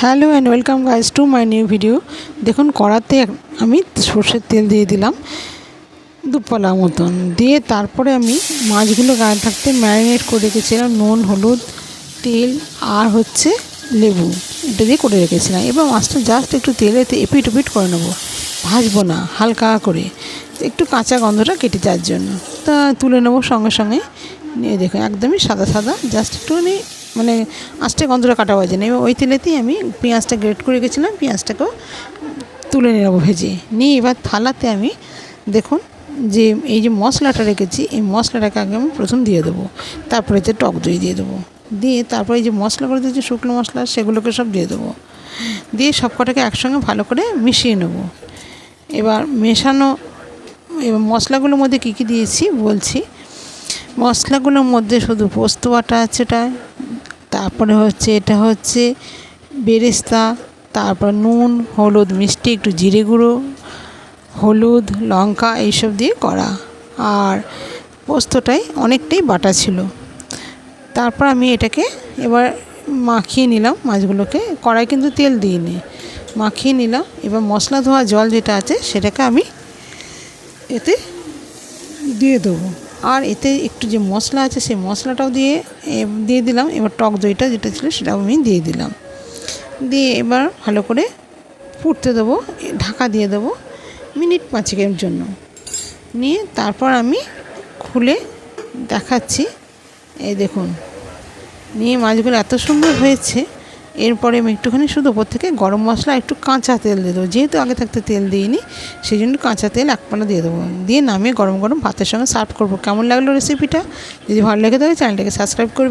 Hello and welcome guys to my new video. দেখুন, কড়াতে আমি সর্ষের তেল দিয়ে দিলাম দুপলা মতন। দিয়ে তারপরে আমি মাছগুলো গায়ে থাকতে ম্যারিনেট করে রেখেছিলাম নুন, হলুদ, তেল আর হচ্ছে লেবু। এটা দিয়ে করে রেখেছিলাম। এবার মাছটা জাস্ট একটু তেলেতে এপিট ওপিট করে নেব। ভাজবো না, হালকা করে। একটু কাঁচা গন্ধটা কেটে যাওয়ার জন্য। তা তুলে নেব সঙ্গে সঙ্গে। নিয়ে দেখুন, একদমই সাদা সাদা। জাস্ট একটুখানি মানে আঁচটা গন্ধটা কাটা বাজে না। এবার ওই তেলেতেই আমি পেঁয়াজটা গ্রেট করে গেছিলাম পেঁয়াজটাকেও তুলে নেব ভেজে। নিয়ে এবার থালাতে আমি দেখুন যে এই যে মশলাটা রেখেছি, এই মশলাটাকে আগে আমি প্রথম দিয়ে দেবো। তারপরে এতে টক দই দিয়ে দেবো। দিয়ে তারপরে এই যে মশলাগুলো দিয়েছি, শুকনো মশলা, সেগুলোকে সব দিয়ে দেবো। দিয়ে সব কটাকে একসঙ্গে ভালো করে মিশিয়ে নেব। এবার মেশানো, এবার মশলাগুলোর মধ্যে কী কী দিয়েছি বলছি? মশলাগুলোর মধ্যে শুধু পোস্ত বাটা আছে এটা তারপরে হচ্ছে এটা হচ্ছে বেরেস্তা, তারপর নুন, হলুদ, মিষ্টি, একটু জিরে গুঁড়ো, হলুদ, লঙ্কা এইসব দিয়ে করা। আর পোস্তটাই অনেকটাই বাটা ছিল। তারপর আমি এটাকে এবার মাখিয়ে নিলাম মাছগুলোকে। কড়াই কিন্তু তেল দিইনি। মাখিয়ে নিলাম। এবার মশলা ধোয়া জল যেটা আছে সেটাকে আমি এতে দিয়ে দেবো। আর এতে একটু যে মশলা আছে, সেই মশলাটাও দিয়ে দিয়ে দিলাম। এবার টক দইটা যেটা ছিল সেটাও আমি দিয়ে দিলাম। দিয়ে এবার ভালো করে ফুটতে দেবো, ঢাকা দিয়ে দেবো মিনিট পাঁচেকের জন্য। নিয়ে তারপর আমি খুলে দেখাচ্ছি। এই দেখুন, নিয়ে মাছগুলো এত সুন্দর হয়েছে। এরপরে আমি একটুখানি শুধু ওপর থেকে গরম মশলা, একটু কাঁচা তেল দিয়ে দেবো। যেহেতু আগে থাকতে তেল দিইনি সেই জন্য কাঁচা তেল এক পানা দিয়ে দেবো। দিয়ে নামিয়ে গরম গরম ভাতের সঙ্গে সার্ভ করব। কেমন লাগল রেসিপিটা যদি ভালো লেগে থাকে চ্যানেলটাকে সাবস্ক্রাইব করবে।